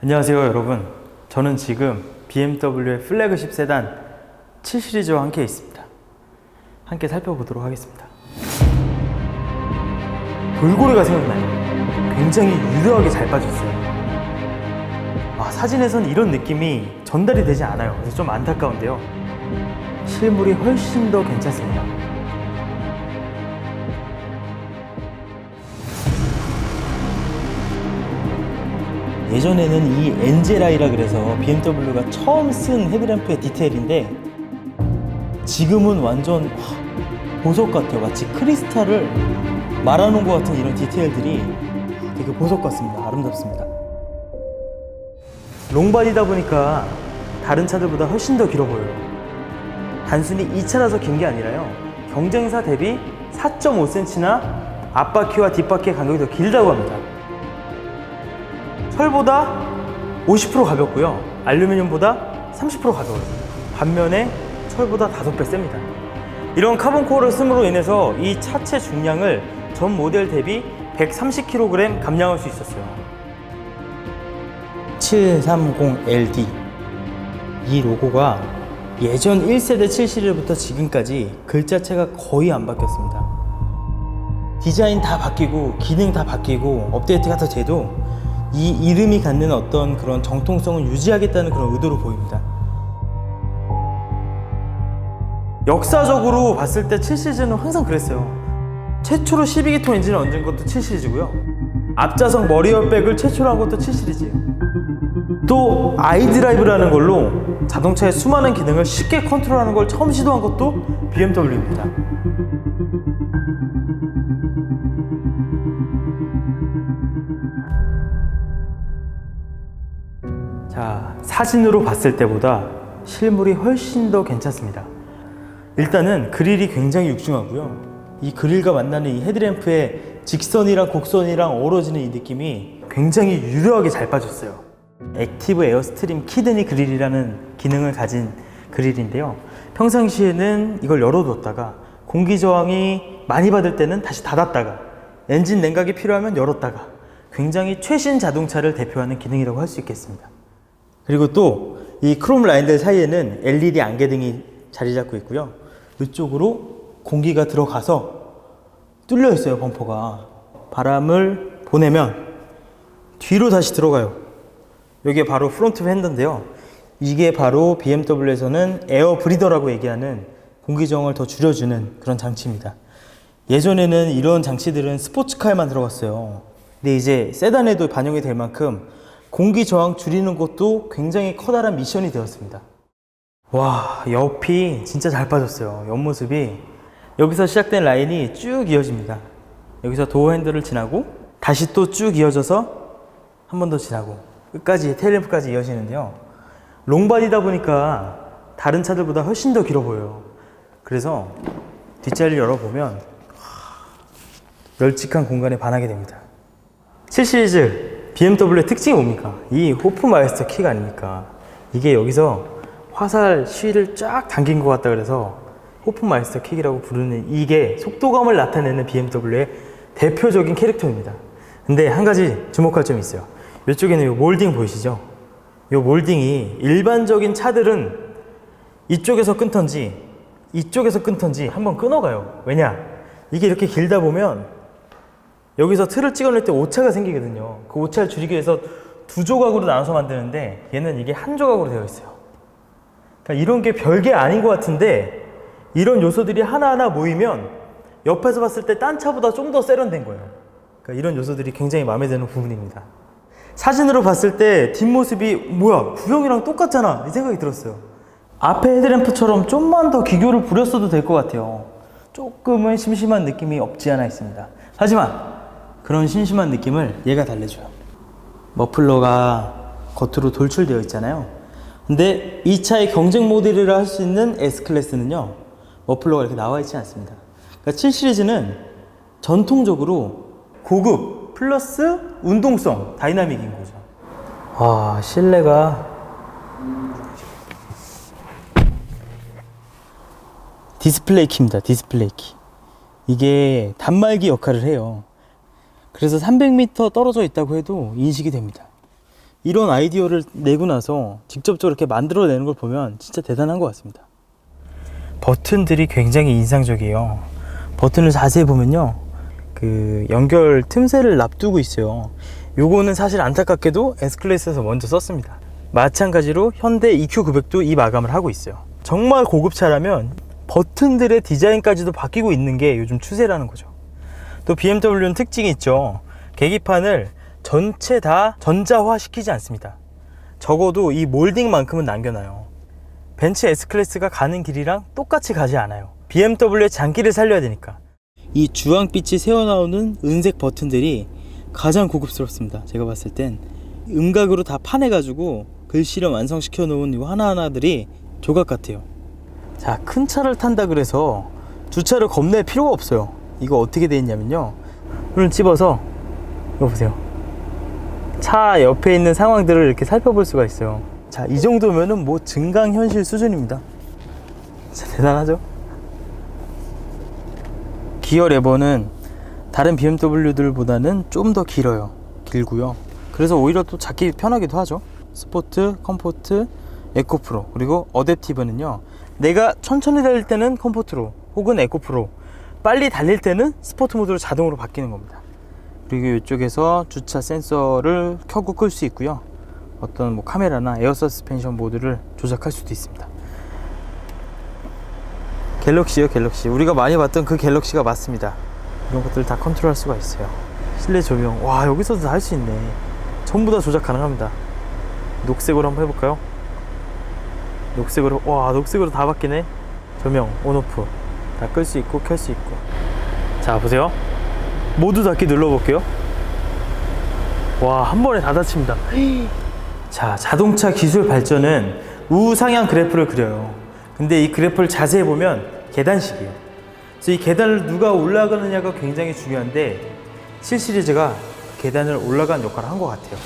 안녕하세요 여러분. 저는 지금 BMW의 플래그십 세단 7 시리즈와 함께 있습니다. 함께 살펴보도록 하겠습니다. 돌고래가 생각나요. 굉장히 유려하게 잘 빠졌어요. 아, 사진에선 이런 느낌이 전달이 되지 않아요. 그래서 좀 안타까운데요. 실물이 훨씬 더 괜찮습니다 예전에는 이 엔젤아이라 그래서 BMW가 처음 쓴 헤드램프의 디테일인데 지금은 완전 하, 보석 같아요. 마치 크리스탈을 말아놓은 것 같은 이런 디테일들이 되게 보석 같습니다. 아름답습니다. 롱바디다 보니까 다른 차들보다 훨씬 더 길어 보여요. 단순히 이 차라서 긴 게 아니라요. 경쟁사 대비 4.5cm나 앞바퀴와 뒷바퀴의 간격이 더 길다고 합니다. 철보다 50% 가볍고요. 알루미늄보다 30% 가벼워요. 반면에 철보다 5배 셉니다. 이런 카본 코어를 씀으로 인해서 이 차체 중량을 전 모델 대비 130kg 감량할 수 있었어요. 730LD 이 로고가 예전 1세대 7 시리즈부터 지금까지 글자체가 거의 안 바뀌었습니다. 디자인 다 바뀌고 기능 다 바뀌고 업데이트가 더 돼도 이 이름이 갖는 어떤 그런 정통성을 유지하겠다는 그런 의도로 보입니다. 역사적으로 봤을 때 7 시리즈는 항상 그랬어요. 최초로 12기통 엔진을 얹은 것도 7 시리즈고요. 앞좌석 머리열백을 최초로 한 것도 7 시리즈예요. 또 아이드라이브라는 걸로 자동차의 수많은 기능을 쉽게 컨트롤하는 걸 처음 시도한 것도 BMW입니다. 사진으로 봤을 때보다 실물이 훨씬 더 괜찮습니다. 일단은 그릴이 굉장히 육중하고요. 이 그릴과 만나는 이 헤드램프의 직선이랑 곡선이랑 어우러지는 이 느낌이 굉장히 유려하게 잘 빠졌어요. 액티브 에어스트림 키드니 그릴이라는 기능을 가진 그릴인데요. 평상시에는 이걸 열어뒀다가 공기 저항이 많이 받을 때는 다시 닫았다가 엔진 냉각이 필요하면 열었다가 굉장히 최신 자동차를 대표하는 기능이라고 할 수 있겠습니다. 그리고 또 이 크롬 라인들 사이에는 LED 안개등이 자리 잡고 있고요. 이쪽으로 공기가 들어가서 뚫려 있어요, 범퍼가. 바람을 보내면 뒤로 다시 들어가요. 여기에 바로 프론트 팬더인데요. 이게 바로 BMW에서는 에어 브리더라고 얘기하는 공기정을 더 줄여주는 그런 장치입니다. 예전에는 이런 장치들은 스포츠카에만 들어갔어요. 근데 이제 세단에도 반영이 될 만큼 공기 저항 줄이는 것도 굉장히 커다란 미션이 되었습니다. 와, 옆이 진짜 잘 빠졌어요. 옆모습이. 여기서 시작된 라인이 쭉 이어집니다. 여기서 도어 핸들을 지나고 다시 또 쭉 이어져서 한 번 더 지나고 끝까지 테일램프까지 이어지는데요. 롱바디다 보니까 다른 차들보다 훨씬 더 길어 보여요. 그래서 뒷자리를 열어보면 와, 널찍한 공간에 반하게 됩니다. 7 시리즈 BMW의 특징이 뭡니까? 이 호프마이스터 킥 아닙니까? 이게 여기서 화살 시위를 쫙 당긴 것 같다 그래서 호프마이스터 킥이라고 부르는 이게 속도감을 나타내는 BMW의 대표적인 캐릭터입니다. 근데 한 가지 주목할 점이 있어요. 이쪽에는 이 몰딩 보이시죠? 이 몰딩이 일반적인 차들은 이쪽에서 끊던지 이쪽에서 끊던지 한번 끊어가요. 왜냐? 이게 이렇게 길다 보면 여기서 틀을 찍어낼 때 오차가 생기거든요. 그 오차를 줄이기 위해서 두 조각으로 나눠서 만드는데 얘는 이게 한 조각으로 되어 있어요. 그러니까 이런 게 별게 아닌 것 같은데 이런 요소들이 하나하나 모이면 옆에서 봤을 때 딴 차보다 좀 더 세련된 거예요. 그러니까 이런 요소들이 굉장히 마음에 드는 부분입니다. 사진으로 봤을 때 뒷모습이 뭐야 구형이랑 똑같잖아 이 생각이 들었어요. 앞에 헤드램프처럼 좀만 더 기교를 부렸어도 될 것 같아요. 조금은 심심한 느낌이 없지 않아 있습니다. 하지만 그런 심심한 느낌을 얘가 달래줘요. 머플러가 겉으로 돌출되어 있잖아요. 근데 이 차의 경쟁 모델이라 할 수 있는 S클래스는요, 머플러가 이렇게 나와 있지 않습니다. 그러니까 7 시리즈는 전통적으로 고급 플러스 운동성 다이나믹인 거죠. 와, 실내가 디스플레이 키입니다. 디스플레이 키. 이게 단말기 역할을 해요. 그래서 300m 떨어져 있다고 해도 인식이 됩니다. 이런 아이디어를 내고 나서 직접적으로 이렇게 만들어내는 걸 보면 진짜 대단한 것 같습니다. 버튼들이 굉장히 인상적이에요. 버튼을 자세히 보면요. 그 연결 틈새를 납두고 있어요. 요거는 사실 안타깝게도 S클래스에서 먼저 썼습니다. 마찬가지로 현대 EQ900도 이 마감을 하고 있어요. 정말 고급차라면 버튼들의 디자인까지도 바뀌고 있는 게 요즘 추세라는 거죠. 또 BMW는 특징이 있죠. 계기판을 전체 다 전자화 시키지 않습니다. 적어도 이 몰딩만큼은 남겨놔요. 벤츠 S클래스가 가는 길이랑 똑같이 가지 않아요. BMW의 장기를 살려야 되니까. 이 주황빛이 새어나오는 은색 버튼들이 가장 고급스럽습니다. 제가 봤을 땐 음각으로 다 파내가지고 글씨를 완성시켜 놓은 이 하나하나들이 조각 같아요. 자, 큰 차를 탄다 그래서 주차를 겁낼 필요가 없어요. 이거 어떻게 돼 있냐면요. 눈을 찝어서 이거 보세요. 차 옆에 있는 상황들을 이렇게 살펴볼 수가 있어요. 자, 이 정도면은 뭐 증강 현실 수준입니다. 진짜 대단하죠? 기어 레버는 다른 BMW들보다는 좀 더 길어요. 길고요. 그래서 오히려 또 잡기 편하기도 하죠. 스포트, 컴포트, 에코프로 그리고 어댑티브는요. 내가 천천히 달릴 때는 컴포트로 혹은 에코프로 빨리 달릴 때는 스포트 모드로 자동으로 바뀌는 겁니다. 그리고 이쪽에서 주차 센서를 켜고 끌 수 있고요. 어떤 뭐 카메라나 에어 서스펜션 모드를 조작할 수도 있습니다. 갤럭시요, 갤럭시. 우리가 많이 봤던 그 갤럭시가 맞습니다. 이런 것들을 다 컨트롤할 수가 있어요. 실내 조명. 와, 여기서도 다 할 수 있네. 전부 다 조작 가능합니다. 녹색으로 한번 해볼까요? 녹색으로, 와, 녹색으로 다 바뀌네. 조명, 온오프. 다 끌 수 있고, 켤 수 있고. 자, 보세요. 모두 닫기 눌러볼게요. 와, 한 번에 다 닫힙니다. 자, 자동차 기술 발전은 우상향 그래프를 그려요. 근데 이 그래프를 자세히 보면 계단식이에요. 그래서 이 계단을 누가 올라가느냐가 굉장히 중요한데 7 시리즈가 계단을 올라간 역할을 한 것 같아요.